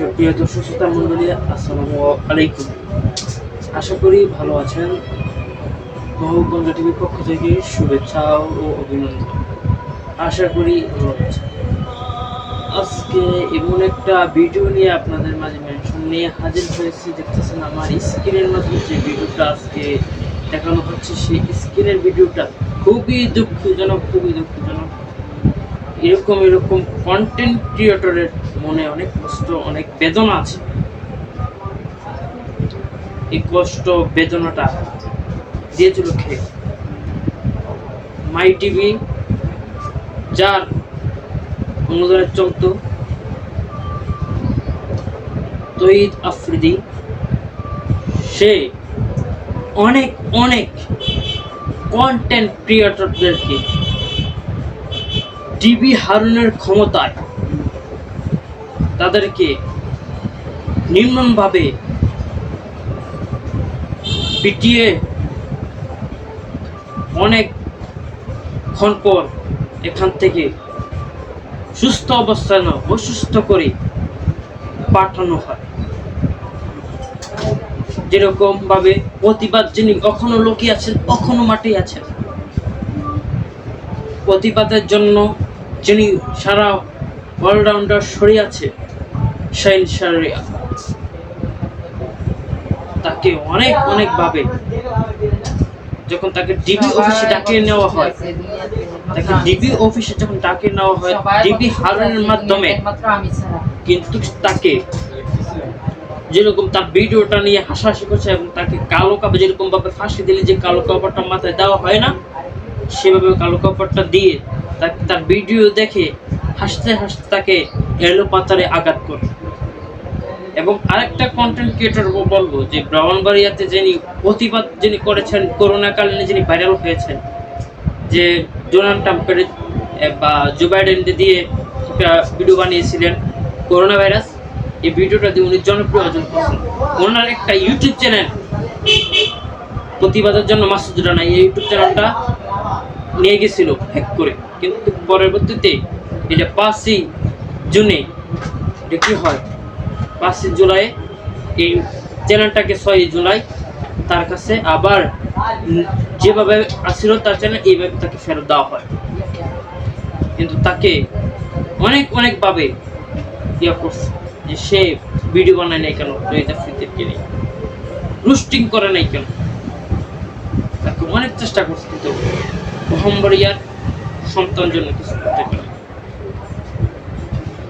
সুপ্রিয় দর্শক, শ্রোতা মন্ডলী আসসালামু আলাইকুম। আশা করি ভালো আছেন। বহুগঞ্জ টিভির পক্ষ থেকে শুভেচ্ছা ও অভিনন্দন। আশা করি ভালো আছেন। আজকে এমন একটা ভিডিও নিয়ে আপনাদের মাঝে মেনশন নিয়ে হাজির হয়েছি। দেখতেছেন আমার স্ক্রিনের মাধ্যমে যে ভিডিওটা আজকে দেখানো হচ্ছে, সেই স্ক্রিনের ভিডিওটা খুবই দুঃখজনক খুবই দুঃখজনক। এরকম এরকম কন্টেন্ট ক্রিয়েটরের মনে অনেক কষ্ট, অনেক বেদনা আছে। এই কষ্ট, বেদনাটা দিয়েছিল খেয়ে মাই টিভি, যার অনুদানে চলতো তহিদ আফ্রিদি। সে অনেক অনেক কন্টেন্ট ক্রিয়েটরদেরকে টিভি হারানোর ক্ষমতায় তাদেরকে নির্মমভাবে পিটিয়ে অনেক ক্ষণ পর এখান থেকে সুস্থ অবস্থায় অসুস্থ করে পাঠানো হয়। যেরকম ভাবে প্রতিবাদ যিনি কখনো লোকে আছেন, কখনো মাঠে আছেন। প্রতিবাদের জন্য যিনি সারা অলরাউন্ডার সরে আছে শাইন শারিয়া তাকে অনেক অনেক ভাবে যখন তাকে ডিবি অফিসে ডাকে নেওয়া হয়, তাকে ডিবি অফিসে যখন ডাকে নেওয়া হয়, ডিবি হারানোর মাধ্যমে কিন্তু তাকে যেরকম তার ভিডিওটা নিয়ে হাসাহাসি করছে এবং তাকে কালো কাপড় যেরকম ভাবে ফাঁসি দিলে যে কালো কাপড়টা মাথায় দেওয়া হয় না, সেভাবে কালো কাপড়টা দিয়ে তাকে তার ভিডিও দেখে হাসতে হাসতে তাকে এলো পাতারে আঘাত করে। এবং আরেকটা কন্টেন্ট ক্রিয়েটর বলব যে ব্রাহ্মণবাড়িয়াতে যিনি প্রতিবাদ যিনি করেছেন, করোনাকালীন যিনি ভাইরাল হয়েছেন, যে ডোনাল্ড ট্রাম্পের বা জো বাইডেনকে দিয়ে একটা ভিডিও বানিয়েছিলেন করোনা ভাইরাস। এই ভিডিওটা দিয়ে উনি জনপ্রিয় অর্জন করছেন ওনার একটা ইউটিউব চ্যানেল প্রতিবাদের জন্য মাসুদ রানা এই ইউটিউব চ্যানেলটা নিয়ে গেছিল হ্যাক করে। কিন্তু পরবর্তীতে, এটা পাঁচই জুনে, এটা কি হয়? পাঁচই জুলাই, এই চ্যানেলটাকে ছয়ই জুলাই তার কাছে আবার যেভাবে আসছিল তার চ্যানেল এইভাবে তাকে ফেরত দেওয়া হয়। কিন্তু তাকে অনেক, অনেকভাবে ইয়ে করছে যে সে ভিডিও বানায় নাই কেন? রোহিত আফ্রিদিকে নিয়ে রুস্টিং করে নাই কেন? তাকে অনেক চেষ্টা করছে, কিন্তু মোহাম্মরিয়ার সন্তান জন্য কিছু করতে পারে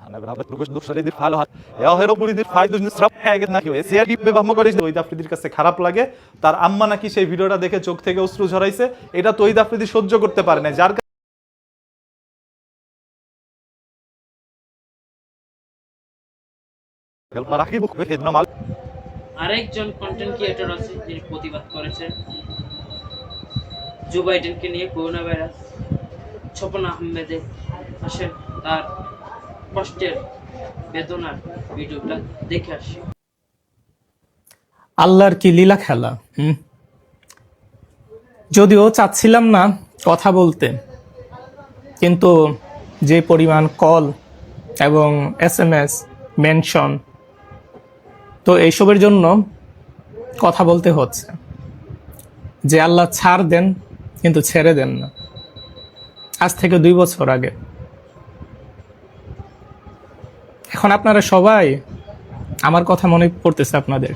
mer. Ana brava pro gosto do sai de falo hat. É o hero buli de fai dos নাকি এসে আর কি বেবাম তৈদ আফ্রিদির কাছে খারাপ লাগে তার আম্মা নাকি সেই ভিডিওটা দেখে চোখ থেকে অশ্রু ঝরাইছে এটা তৈদ আফ্রিদি সহ্য করতে পারে না যার আরেকজন কন্টেন্ট ক্রিয়েটর আছে, যিনি প্রতিবাদ করেছেন। জো বাইডেনকে নিয়ে করোনা ভাইরাস ছপন আহমেদের আসেন তার কষ্টের বেদনার ভিডিওটা দেখে আসি। আল্লাহর কি লীলা খেলা যদিও চাচ্ছিলাম না কথা বলতে, কিন্তু যে পরিমাণ কল এবং এস এম এস মেনশন, তো এইসবের জন্য কথা বলতে হচ্ছে। যে আল্লাহ ছাড় দেন, কিন্তু ছেড়ে দেন না। আজ থেকে দুই বছর আগে। এখন আপনারা সবাই আমার কথা মনে পড়তেছে আপনাদের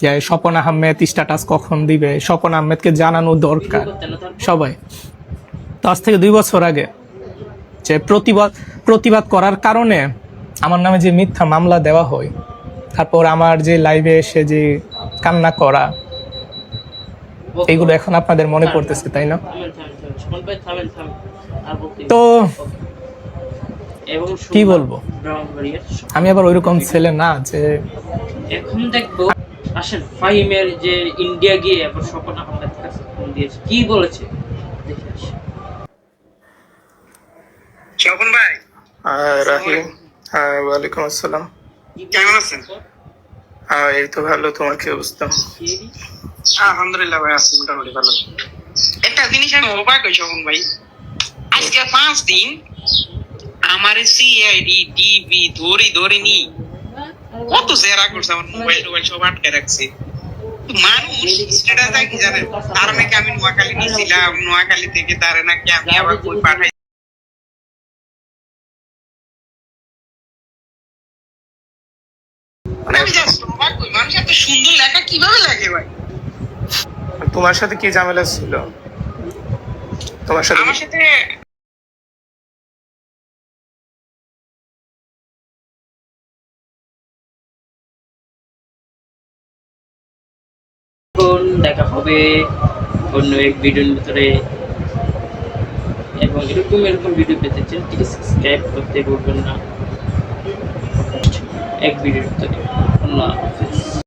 যে স্বপন আহমেদ স্ট্যাটাস কখন দিবে? স্বপন আহমেদকে জানানো দরকার সবাই। তো আজ থেকে দুই বছর আগে যে প্রতিবাদ প্রতিবাদ করার কারণে আমার নামে যে মিথ্যা মামলা দেওয়া হয় তারপর আমার যে লাইভে এসে যে কান্না করা এইগুলো এখন আপনাদের মনে পড়তেছে তাই না? থামেন কি বলব? আমি আবার ওইরকম ছেলে না যে এখন দেখব আসেন ফাহিমের যে ইন্ডিয়া গিয়ে এবার স্বপন আহমেদ কাছে ফোন দিয়েছে। কি বলেছে? দেখে আসি। স্বপন ভাই। রাহিম। হ্যাঁ ওয়ালাইকুম আসসালাম। কেমন আছেন? হ্যাঁ এই তো ভালো তোমার কি অবস্থা? আলহামদুলিল্লাহ ভাই আছি মোটামুটি ভালো। একটা জিনিস আমি অবাক হই স্বপন ভাই। আজকে পাঁচ দিন আমার সিআইডি ডিবি ধরি ধরে নি। কত জেরা করছে আমার মোবাইল টোবাইল সব আটকে রাখছে। তো মানুষ সেটা কি জানেন তার নাকি আমি নোয়াখালী নিয়েছিলাম নোয়াখালী থেকে তারা নাকি আমি আবার কই পাঠাই মানে আমি জাস্ট অবাক হই মানুষ এত সুন্দর লেখা কীভাবে লাগে ভাই? তোমার সাথে কি ঝামেলা ছিল? তোমার সাথে আমার সাথে দেখা হবে, অন্য এক ভিডিওর ভিতরে। এবং এরকম এরকম ভিডিও পেতে চান ঠিক সাবস্ক্রাইব করতে ভুলবেন না। এক ভিডিওর ভিতরে। আল্লাহ।